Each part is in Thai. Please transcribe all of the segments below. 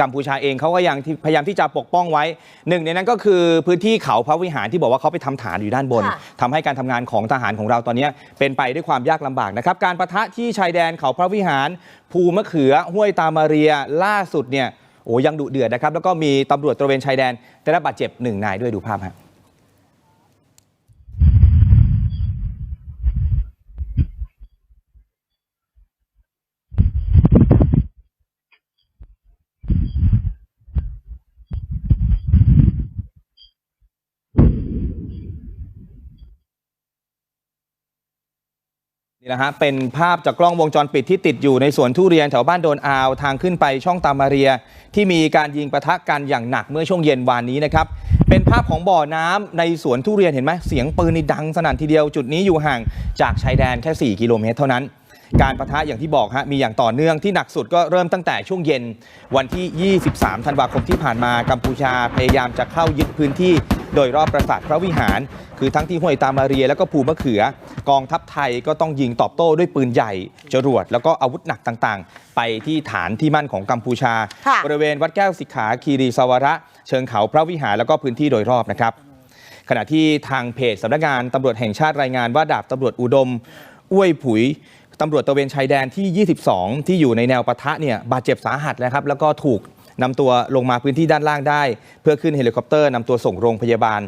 กัมพูชาเองเขาก็ยังที่พยายามที่จะปกป้องไว้หนึ่งในนั้นก็คือพื้นที่เขาพระวิหารที่บอกว่าเขาไปทำฐานอยู่ด้านบนค่ะทำให้การทำงานของทหารของเราตอนนี้เป็นไปด้วยความยากลำบากนะครับการประทะที่ชายแดนเขาพระวิหาร ภูมะเขือห้วยตามาเรียล่าสุดเนี่ยโอ้ยังดุเดือดนะครับแล้วก็มีตำรวจตระเวนชายแดนได้รับบาดเจ็บหนึ่งนายด้วยดูภาพฮะ นี่นะฮะเป็นภาพจากกล้องวงจรปิดที่ติดอยู่ในสวนทุเรียนแถวบ้านโดนอาวทางขึ้นไปช่องตามาเรีย ที่มีการยิงประทะกันอย่างหนักเมื่อช่วงเย็นวานนี้นะครับเป็นภาพของบ่อน้ำในสวนทุเรียนเห็นไหมเสียงปืนนี่ดังสนั่นทีเดียวจุดนี้อยู่ห่างจากชายแดนแค่ 4 กิโลเมตรเท่านั้น การประทะอย่างที่บอกฮะมีอย่างต่อเนื่องที่หนักสุดก็เริ่มตั้งแต่ช่วงเย็นวันที่ 23 ธันวาคมที่ผ่านมากัมพูชาพยายามจะเข้ายึดพื้นที่โดยรอบปราสาทพระวิหาร คือทั้งที่ห้วยตามาเรียแล้วก็ภูมะเขือ กองทัพไทยก็ต้องยิงตอบโต้ด้วยปืนใหญ่ จรวด แล้วก็อาวุธหนักต่างๆ ไปที่ฐานที่มั่นของกัมพูชาค่ะบริเวณวัดแก้วสิกขาคีรีสวระ เชิงเขาพระวิหารแล้วก็พื้นที่โดยรอบนะครับ ขณะที่ทางเพจสำนักงานตำรวจแห่งชาติรายงานว่าดาบตำรวจอุดม อ้วยผุย ตำรวจตระเวนชายแดนที่ 22 ที่อยู่ในแนวปะทะเนี่ยบาดเจ็บสาหัสแล้วครับ แล้วก็ถูก นำตัวลงมาพื้นที่ด้านล่างได้ เพื่อขึ้นเฮลิคอปเตอร์นำตัวส่งโรงพยาบาล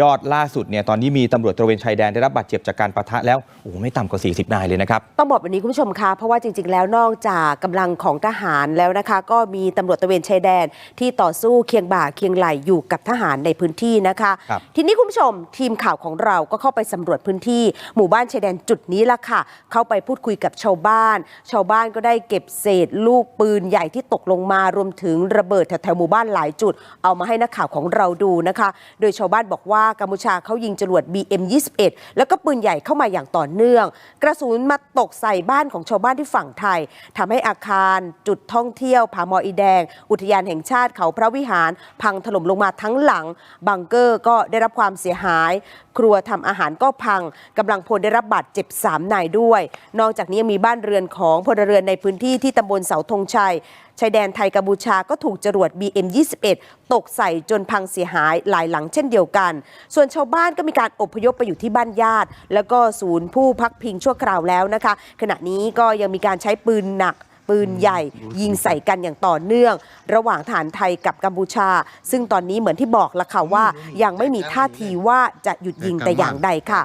ยอดล่าสุดเนี่ยตอนนี้มีตำรวจตระเวนชายแดนได้รับบาดเจ็บจากการปะทะแล้วโอ้โหไม่ต่ำกว่า 40 นายเลยนะครับ ต้องบอกแบบนี้คุณผู้ชมคะเพราะว่าจริง ๆ แล้วนอกจากกำลังของทหารแล้วนะคะ ก็มีตำรวจตระเวนชายแดน ที่ต่อสู้เคียงบ่าเคียงไหลอยู่กับทหารในพื้นที่นะคะครับทีนี้คุณผู้ชมทีมข่าวของเราก็เข้าไปสำรวจพื้นที่ หมู่บ้านชายแดนจุดนี้ละค่ะ เข้าไปพูดคุยกับชาวบ้าน ชาวบ้านก็ได้เก็บเศษ ลูกปืนใหญ่ที่ตกลงมารวมถึงระเบิดแถวๆหมู่บ้านหลายจุด เอามาให้นักข่าวของเราดูนะคะ โดยชาวบ้านบอกว่ากัมพูชาเขายิงจรวด BM21 แล้วก็ปืนใหญ่เข้ามาอย่างต่อเนื่อง กระสุนมาตกใส่บ้านของชาวบ้านที่ฝั่งไทยทำให้อาคารจุดท่องเที่ยวผาหมออีแดง อุทยานแห่งชาติเขาพระวิหาร พังถล่มลงมาทั้งหลัง บังเกอร์ก็ได้รับความเสียหาย ครัวทำอาหารก็พังกำลังพลได้รับบาดเจ็บ3นายด้วย นอกจากนี้ยังมีบ้านเรือนของพลเรือนในพื้นที่ที่ตำบลเสาธงชัยชายแดนไทยกัมพูชาก็ถูกจรวด BM21 ตกใส่จนพังเสียหายหลายหลังเช่นเดียวกัน ส่วนชาวบ้านก็มีการอพยพไปอยู่ที่บ้านญาติ แล้วก็ศูนย์ผู้พักพิงชั่วคราวแล้วนะคะ ขณะนี้ก็ยังมีการใช้ปืนหนักปืนใหญ่ยิงใส่กันอย่างต่อเนื่อง ระหว่างฐานไทยกับกัมพูชา ซึ่งตอนนี้เหมือนที่บอกละค่ะว่า ยังไม่มีท่าทีว่าจะหยุดยิงแต่อย่างใดค่ะ